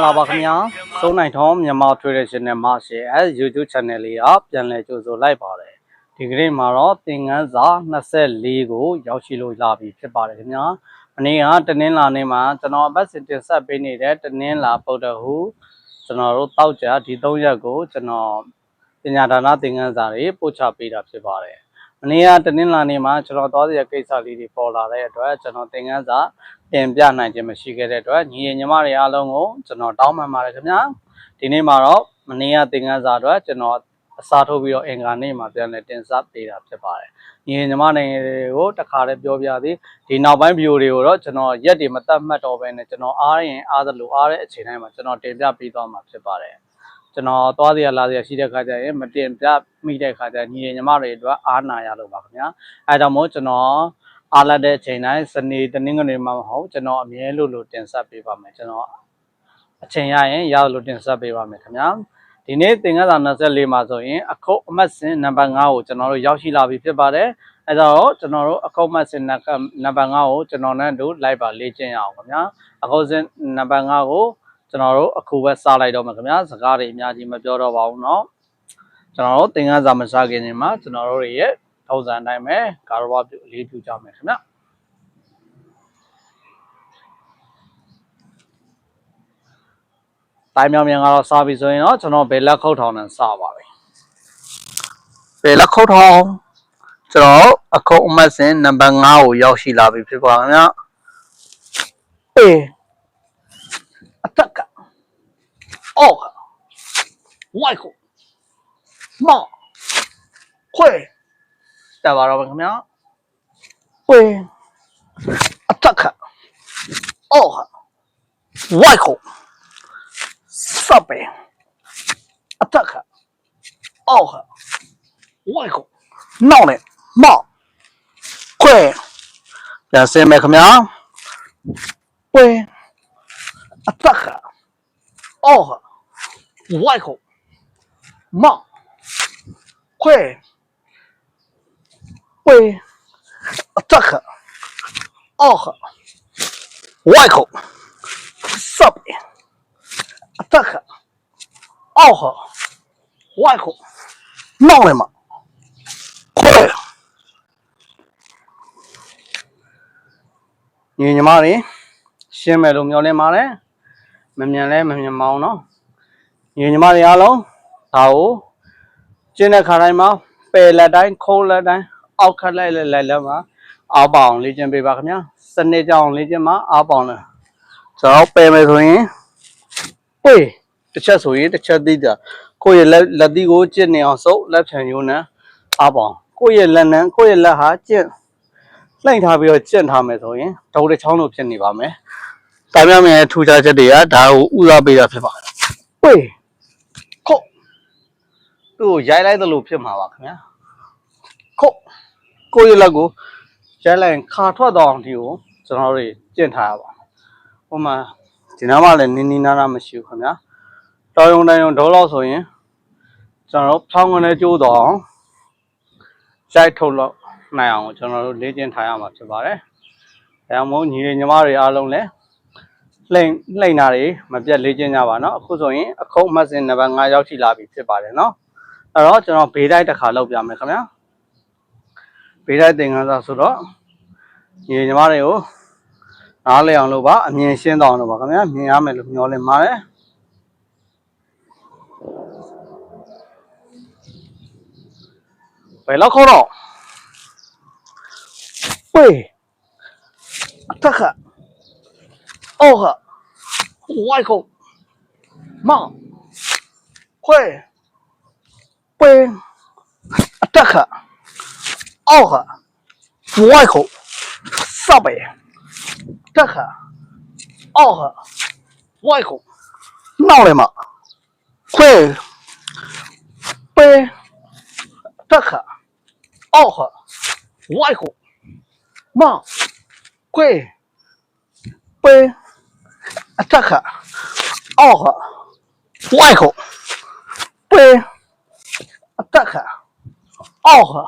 ္ဂလာပါခင်ဗျာစိုးနိုင်ထောင်းမြန်မာ traditional မှာရှယ်အဲ YouTube channel လေးကပြန်လည်ကြိုဆိုလိုက်ပါတယ်ဒီကနေ့မှာတော့သင်ခန်းစာ24ကိုရောက်ရှိလို့လာပြီဖြစ်ပါတယ်ခင်ဗျာမနေ့ကတနင်္လာနေ့မှာကျွန်တော်အပတ်စဉ်တင်ဆက်ပေးနေတဲ့တနင်္လာပုဒ်တဟုကျွန်တော်တို့တောက်ကြဒီ၃ရက်ကိုကျွန်တော်ပညာဒါနသင်ခန်းစာတွေပို့ချပေးတာဖြစ်ပါတယ်မနေ့ကတနင်္လာနေ့မှာကျွန်တော်သွားတဲ့ကိစ္စလေးတွေပေါ်လာတဲ့အတွက်ကျွန်တော်သင်ခန်းစာ တင်ပြနိုင်ခြင်းမရှိခဲ့တဲ့အတွက်ညီညီမတွေအားလုံးကိုကျွန်တော်တောင်းပန်ပါတယ်ခင်ဗျာဒီနေ့မှာတော့မနေ့ကသင်ခန်းစာအတွက်ကျွန်တော်အစားထိုးပြီးတော့အင်္ဂါနေ့မှာပြန်လည်တင်ဆက်ပေးတာဖြစ်ပါတယ်ညီညီမတွေကိုတခါတည်းပြောပြသည်ဒီနောက်ပိုင်းဗီဒီယိုတွေကိုတော့ကျွန်တော်ရက်တွေမတတ်မှတ်တော့ဘဲနဲ့ကျွန်တော်အားရင်အားသလိုအားတဲ့အချိန်တိုင်းမှာကျွန်တော်တင်ပြပေးသွားမှာဖြစ်ပါတယ်ကျွန်တော်သွားစီရလာစီရရှိတဲ့ခါကျရင်မတင်ပြမိတဲ့ခါကျညီညီမတွေအတွက်အားနာရလို့ပါခင်ဗျာအဲဒါကြောင့်မို့ကျွန်တော် အားလာတဲ့အချိန်တိုင်းစနေတနင်္ဂနွေမှာမဟုတ်ကျွန်တော်အမြဲလို့လို့တင်ဆက်ပေးပါမယ်ကျွန်တော်အချိန်ရရင်ရလို့တင်ဆက်ပေးပါမယ်ခင်ဗျာဒီနေ့သင်္ကန်းစာ24မှာဆိုရင်အခုတ်အမှတ်စဉ်နံပါတ်5ကိုကျွန်တော်တို့ရောက်ရှိလာပြီဖြစ်ပါတယ်အဲဒါတော့ကျွန်တော်တို့အခုတ်အမှတ်စဉ်နံပါတ်5ကိုကျွန်တော်နဲ့တို့လိုက်ပါလေ့ကျင့်ရအောင်ခင်ဗျာအခုတ်စဉ်နံပါတ်5ကိုကျွန်တော်တို့အခုပဲစလိုက်တော့မှာခင်ဗျာစကားတွေအများကြီးမပြောတော့ပါဘူးเนาะကျွန်တော်တို့သင်္ကန်းစာမစခင်နေမှာကျွန်တော်တို့ရဲ့ ထုံးစံအတိုင်းပဲကာရဝပြုအလေးပြုကြမယ်ခင်ဗျတိုင်းမြောင်မြန်ကတော့စပြီဆိုရင်တော့ကျွန်တော်ဘယ်လက်ခုတ်ထောင်နဲ့စပါပြီဘယ်လက်ခုတ်ထောင်ကျွန်တော်အခုအမှတ်စဉ်နံပါတ်5ကိုရောက်ရှိလာပြီဖြစ်ပါခင်ဗျအေးအတက်ကအော်ဝိုက်ကိုမောခွေ တက်ပါတော့မယ်ခင်ဗျာဝေအတက်ခအော်ဟာဝိုက်ခုစပယ်အတက်ခအော်ဟာဝိုက်ခုနောက်နဲ့မောက်ခွဲပြန်စင်းမယ်ခင်ဗျာဝေအတက်ခအော်ဟာဝိုက်ခုမောက်ခွဲ 会 attack 二号外口 sub attack 二号外口闹了吗？快！ညီညီမတွေရှင်းမယ်လို့မျှော်လင့်ပါတယ်မမြန်လဲမမြန်မအောင်နော်ညီညီမတွေအားလုံးဒါကိုကျင်းတဲ့ခါတိုင်းမှာပယ်လက်တိုင်းခိုးလက်တိုင်း အောက်ခတ်လိုက်လိုက်လိုက်လက်မှာအောက်ပေါအောင်လေ့ကျင့်ပေးပါခင်ဗျာစနစ်ကြောင်လေ့ကျင့်မှာအောက်ပေါအောင်လဲကျွန်တော်ပယ်မယ်ဆိုရင်ဝေးတစ်ချက်ဆိုရင်တစ်ချက်သိတာကိုယ့်ရဲ့လက်လက်သီးကိုကျင့်နေအောင်စုပ်လက်ဖြန်ယုံနဲ့အောက်ပေါအောင်ကိုယ့်ရဲ့လက်နံကိုယ့်ရဲ့လက်ဟာကျင့်လှိမ့်ထားပြီးတော့ကျင့်ထားမယ်ဆိုရင်ဒုံတစ်ချောင်းလိုဖြစ်နေပါမယ်။တာမြမယ်ထူခြားချက်တွေကဒါကိုဥစားပေးတာဖြစ်ပါတယ်။ဝေးခုတ်သူ့ကိုရိုက်လိုက်သလိုဖြစ်မှာပါခင်ဗျာ။ခုတ် ကိုယ့်ရဲ့လက်ကိုရိုက်လိုက်ရင်ခါထွက်တော့အောင်ဒီကိုကျွန်တော်တို့ကျင့်ထားရပါမယ်။ဟိုမှာဒီနားမှာလည်းနင်းနီးနားနားမရှိဘူးခင်ဗျာ။တော်ရုံတိုင်းရုံဒေါလောက်ဆိုရင်ကျွန်တော်တို့ဖောင်းကနေကျိုးတော့အောင်ရိုက်ထုတ်လို့နိုင်အောင်ကျွန်တော်တို့လေ့ကျင့်ထားရမှာဖြစ်ပါတယ်။အဲဒါမို့ညီလေးညီမတွေအားလုံးလည်းလှိမ့်လှိမ့်တာတွေမပြတ်လေ့ကျင့်ကြပါနော်အခုဆိုရင်အခုမှတ်စဉ်နံပါတ်5ရောက်ရှိလာပြီဖြစ်ပါတယ်နော်အဲ့တော့ကျွန်တော်ဘေးတိုက်တစ်ခါလောက်ပြမယ်ခင်ဗျာ ဘေးတိုက်သင်ခန်းစာဆိုတော့ညီညီမတွေကိုနားလည်အောင်လို့ပါအမြင်ရှင်းတော့လို့ပါခင်ဗျာမြင်ရမယ်လို့မျှော်လင့်ပါတယ်ဘယ်လောက်ခေါ်တော့ပေအတက်ခအော်ခဝိုက်ခုမောင်ခွဲပေအတက်ခ 奥赫，外国设备，德克，奥赫，外国闹了吗？贵，贝，德克，奥赫，外国闹，贵，贝，德克，奥赫，外国贝，德克，奥赫。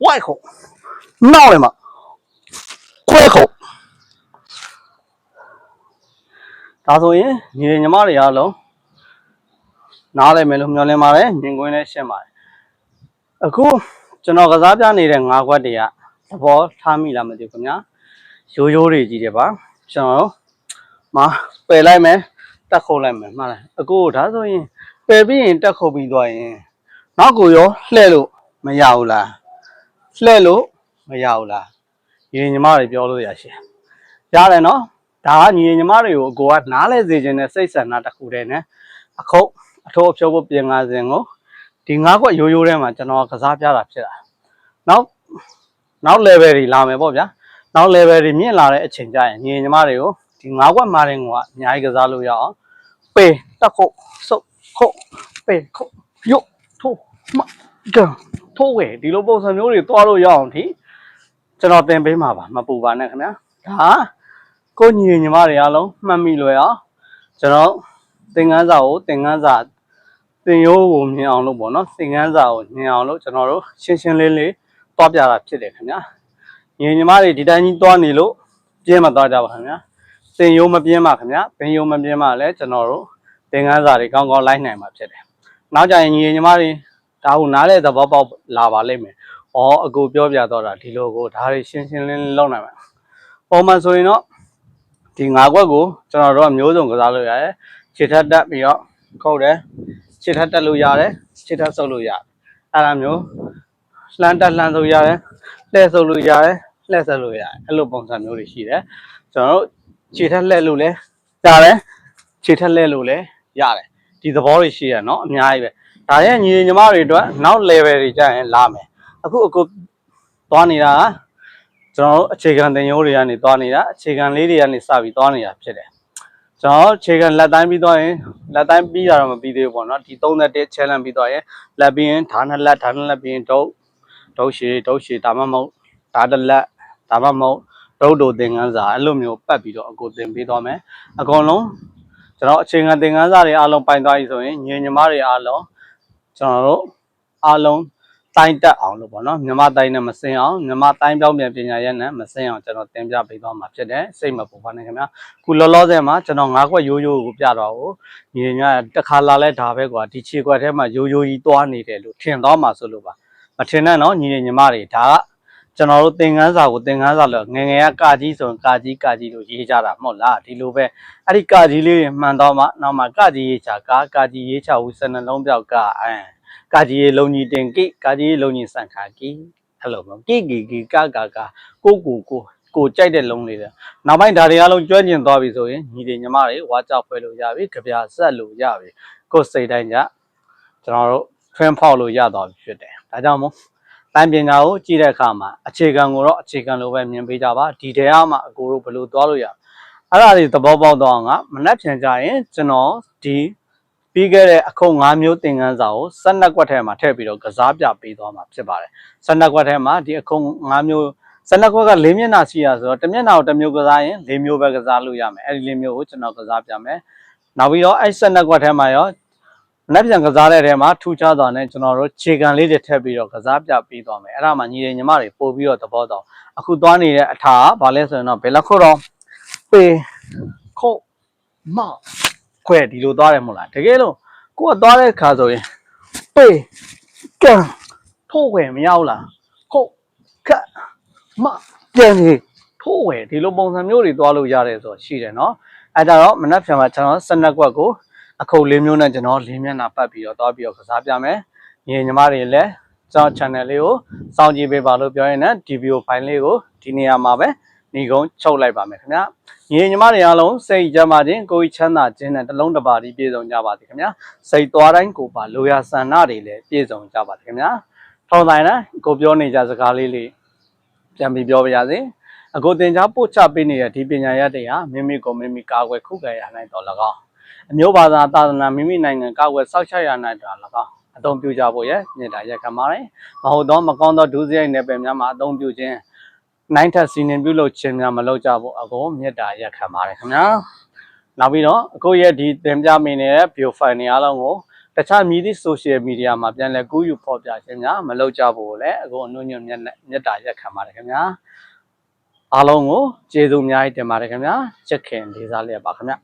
外口，闹了吗？快口， ဒါဆိုရင်ညီညီမတွေအားလုံးနားလည်မယ်လို့မျှော်လင့်ပါတယ်မြင်ကွင်းလည်းရှင်းပါတယ်အခုကျွန်တော်ကစားပြနေတဲ့၅ခွက်တွေကသဘောထားမိလားမသိဘူးခင်ဗျာရိုးရိုးတွေကြီးတယ်ပါကျွန်တော်မပယ်လိုက်မယ်တက်ခုတ်လိုက်မယ်မှားလားအခုဒါဆိုရင်ပယ်ပြီးရင်တက်ခုတ်ပြီးသွားရင်နောက်ကိုရောလှဲ့လို့မရဘူးလား လှဲ့လို့မရဘူးလားညီညီမတွေပြောလို့ရရှင်းရတယ်နော်ဒါကညီညီမတွေကိုအကိုကနားလဲစေခြင်းနဲ့စိတ်ဆန္ဒတစ်ခုတည်းနဲ့အခုတ်အထိုးအဖြုတ်ဖို့ပြင်ကားစဉ်ကိုဒီငါးခွက်ရိုးရိုးထဲမှာကျွန်တော်ကစားပြတာဖြစ်တာနောက်နောက် level တွေလာမယ်ပေါ့ဗျာနောက် level တွေမြင့်လာတဲ့အချိန်ကျရင်ညီညီမတွေကိုဒီငါးခွက်မာတဲ့ကိုကအများကြီးကစားလို့ရအောင်ပေတက်ခုတ်စုပ်ခုတ်ပေခုတ်ယုတ်ထိုးမကန် ထိုးဝဲဒီလိုပုံစံမျိုးတွေတွားလို့ရအောင်ဒီကျွန်တော်သင်ပေးမှာပါမပူပါနဲ့ခင်ဗျာဒါကိုညီညီမတွေအားလုံးမှတ်မိလွယ်အောင်ကျွန်တော်သင်ခန်းစာကိုသင်ခန်းစာသင်ရိုးကိုမြင်အောင်လို့ပေါ့နော်သင်ခန်းစာကိုမြင်အောင်လို့ကျွန်တော်တို့ရှင်းရှင်းလေးလေးတွားပြတာဖြစ်တယ်ခင်ဗျာညီညီမတွေဒီတိုင်းကြီးတွားနေလို့ပြင်းမသွားကြပါခင်ဗျာသင်ရိုးမပြင်းပါခင်ဗျာသင်ရိုးမပြင်းပါလည်းကျွန်တော်တို့သင်ခန်းစာတွေကောင်းကောင်းလိုက်နိုင်မှာဖြစ်တယ်နောက်ကြရင်ညီညီမတွေ ဒါကိုနားလဲသဘောပေါက်လာပါလိမ့်မယ်ဩအကူပြောပြတော့တာဒီလိုကိုဒါတွေရှင်းရှင်းလင်းလင်းလုပ်နိုင်မှာပုံမှန်ဆိုရင်တော့ဒီငါးခွက်ကိုကျွန်တော်တို့ကမျိုးစုံကစားလို့ရတယ်ခြေထက်တက်ပြီးတော့ခုတ်တယ်ခြေထက်တက်လို့ရတယ်ခြေထက်ဆုပ်လို့ရတယ်အဲ့ဒါမျိုးလှမ်းတက်လှမ်းဆုပ်ရတယ်လှည့်ဆုပ်လို့ရတယ်လှည့်ဆက်လို့ရတယ်အဲ့လိုပုံစံမျိုးတွေရှိတယ်ကျွန်တော်တို့ခြေထက်လှည့်လို့လည်းရတယ်ခြေထက်လှည့်လို့လည်းရတယ်ဒီသဘောတွေရှိရနော်အများကြီးပဲ ဒါရဲ့ညီညီမတွေအတွက်နောက် level တွေကျရင်လာမယ်အခုအခုသွားနေတာကကျွန်တော်တို့အခြေခံသင်ရိုးတွေကနေသွားနေတာအခြေခံလေးတွေကနေစပြီးသွားနေတာဖြစ်တယ်ကျွန်တော်အခြေခံလက်တိုင်းပြီးသွားရင်လက်တိုင်းပြီးတာတော့မပြီးသေးဘူးပေါ့နော်ဒီ31 challenge ပြီးသွားရင်လက်ပြီးရင်ဓာတ်နှစ်လက်ဓာတ်နှစ်လက်ပြီးရင်ဒုတ်ဒုတ်ရှည်ဒုတ်ရှည်ဒါမှမဟုတ်ဓာတ်တစ်လက်ဒါမှမဟုတ်ဒုတ်တို့သင်ခန်းစာအဲ့လိုမျိုးပတ်ပြီးတော့အကိုသင်ပေးသွားမယ်အကုန်လုံးကျွန်တော်အခြေခံသင်ခန်းစာတွေအားလုံးပိုင်သွားပြီဆိုရင်ညီညီမတွေအားလုံး ကျွန်တော်တို့အားလုံးတိုင်းတက်အောင်လို့ပေါ့နော်မြန်မာတိုင်းနဲ့မစင်အောင်မြန်မာတိုင်းပြောင်းပြန်ပညာရက်နဲ့မစင်အောင်ကျွန်တော်တင်ပြပေးသွားမှာဖြစ်တယ်စိတ်မပူပါနဲ့ခင်ဗျာခုလောလောဆယ်မှာကျွန်တော်ငါးခွက်ရိုးရိုးကိုပြတော့ကိုညီညာတစ်ခါလာလဲဒါပဲကွာဒီခြေခွက်ထဲမှာရိုးရိုးကြီးသွားနေတယ်လို့ထင်သွားမှာဆိုလို့ပါမထင်နဲ့နော်ညီညီမတွေဒါက ကျွန်တော်တို့သင်ခန်းစာကိုသင်ခန်းစာလို့ငယ်ငယ်ကကာကြီးဆိုရင်ကာကြီးကာကြီးလို့ရေးကြတာမဟုတ်လားဒီလိုပဲအဲ့ဒီကာကြီးလေးတွေမှန်တော့မှနောက်မှကာကြီးရေးချကာကာကြီးရေးချဦးစနှလုံးပြောက်ကအဲကာကြီးရေးလုံးကြီးတင်ကိကာကြီးရေးလုံးကြီးစံခါကိအဲ့လိုမျိုးကိကိကိကာကာကာကိုကိုကိုကိုကြိုက်တဲ့လုံးလေးတွေနောက်ပိုင်းဒါတွေအားလုံးကျွမ်းကျင်သွားပြီဆိုရင်ညီတွေညီမတွေဝါကြဖွဲလို့ရပြီကြပြဆက်လို့ရပြီကိုယ်စိတ်တိုင်းကြကျွန်တော်တို့ train ဖောက်လို့ရသွားပြီဖြစ်တယ်ဒါကြောင့်မို့ တန်ပညာကိုကြည့်တဲ့အခါမှာအခြေခံကိုတော့အခြေခံလိုပဲမြင်ပေးကြပါဒီတဲအားမှာအကိုတို့ဘယ်လိုသွားလို့ရအဲ့ဒါတွေသဘောပေါက်တော့ငါမနှက်ပြန်ကြရင်ကျွန်တော်ဒီပြီးခဲ့တဲ့အခု၅မျိုးသင်ခန်းစာကို12ကွက်ထဲမှာထည့်ပြီးတော့ကစားပြပေးသွားမှာဖြစ်ပါတယ်12ကွက်ထဲမှာဒီအခု၅မျိုး12ကွက်က၄မျက်နှာရှိရဆိုတော့တစ်မျက်နှာကိုတစ်မျိုးကစားရင်၄မျိုးပဲကစားလို့ရမယ်အဲ့ဒီ၄မျိုးကိုကျွန်တော်ကစားပြမယ်နောက်ပြီးတော့အဲ့12ကွက်ထဲမှာရော လက်ပြန်ကစားတဲ့ထဲမှာထူးခြားစွာနဲ့ကျွန်တော်တို့ခြေကန်လေးတွေထည့်ပြီးတော့ကစားပြပေးသွားမယ်အဲ့ဒါမှညီတွေညီမတွေပို့ပြီးတော့သဘောတော့အခုသွားနေတဲ့အထာကဘာလဲဆိုရင်တော့ဘယ်လက်ခုတော့ပေခုတ်မခွဲဒီလိုသွားတယ်မဟုတ်လားတကယ်လို့ကိုကသွားတဲ့ခါဆိုရင်ပေကန်ထိုးဝယ်မရောက်လားခုတ်ခတ်မပြန်နေထိုးဝယ်ဒီလိုပုံစံမျိုးတွေသွားလို့ရတယ်ဆိုတော့ရှိတယ်နော်အဲ့ဒါတော့မနက်ဖြန်မှာကျွန်တော်စနက်ကွက်ကို အခုလေးမျိုးနဲ့ကျွန်တော်လေးမျက်နှာပတ်ပြီးတော့သွားပြီးတော့ကစားပြမယ်။ညီညီမတွေလည်းကျွန်တော် channel လေးကိုစောင့်ကြည့်ပေးပါလို့ပြောရင်လည်းဒီ video file လေးကိုဒီနေရာမှာပဲညီကုန်းချုပ်လိုက်ပါမယ်ခင်ဗျာ။ညီညီမတွေအားလုံးစိတ်ကြမ်းပါခြင်းကိုယ်ချမ်းသာခြင်းနဲ့တစ်လုံးတစ်ပါးဒီပြည့်စုံကြပါစေခင်ဗျာ။စိတ်သွားတိုင်းကိုပါလိုရာဆန္ဒတွေလည်းပြည့်စုံကြပါစေခင်ဗျာ။ထောင်းတိုင်းနဲ့ကိုပြောနေကြစကားလေးလေးပြန်ပြီးပြောပါရစေ။အခုတင် जा ပို့ချပေးနေတဲ့ဒီပညာရပ်တွေဟာမိမိကိုမိမိကာကွယ်ခုခံရနိုင်တော်၎င်း အမျိုးဘာသာသာသနာမိမိနိုင်ငံကောက်ွယ်စောက်ချရနိုင်တာ၎င်းအသုံးပြုကြဖို့ရမြစ်တာရက်ခံပါတယ်မဟုတ်တော့မကောင်းသောဒုစရိုက်နယ်ပယ်များမှာအသုံးပြုခြင်းနိုင်ထက်စီနင်ပြုလုပ်ခြင်းများမလုပ်ကြဖို့အကုန်မြစ်တာရက်ခံပါတယ်ခင်ဗျာနောက်ပြီးတော့အခုရဲ့ဒီသင်ပြမိနေတဲ့ bio file တွေအားလုံးကိုတခြားမြည်သည့် social media မှာပြန်လည်ကူးယူဖော်ပြခြင်းများမလုပ်ကြဖို့လည်းအခုအနှုံညွတ်မြတ်မြတ်တာရက်ခံပါတယ်ခင်ဗျာအားလုံးကိုကျေးဇူးအများကြီးတင်ပါတယ်ခင်ဗျာချက်ခင်လေးစားလျက်ပါခင်ဗျာ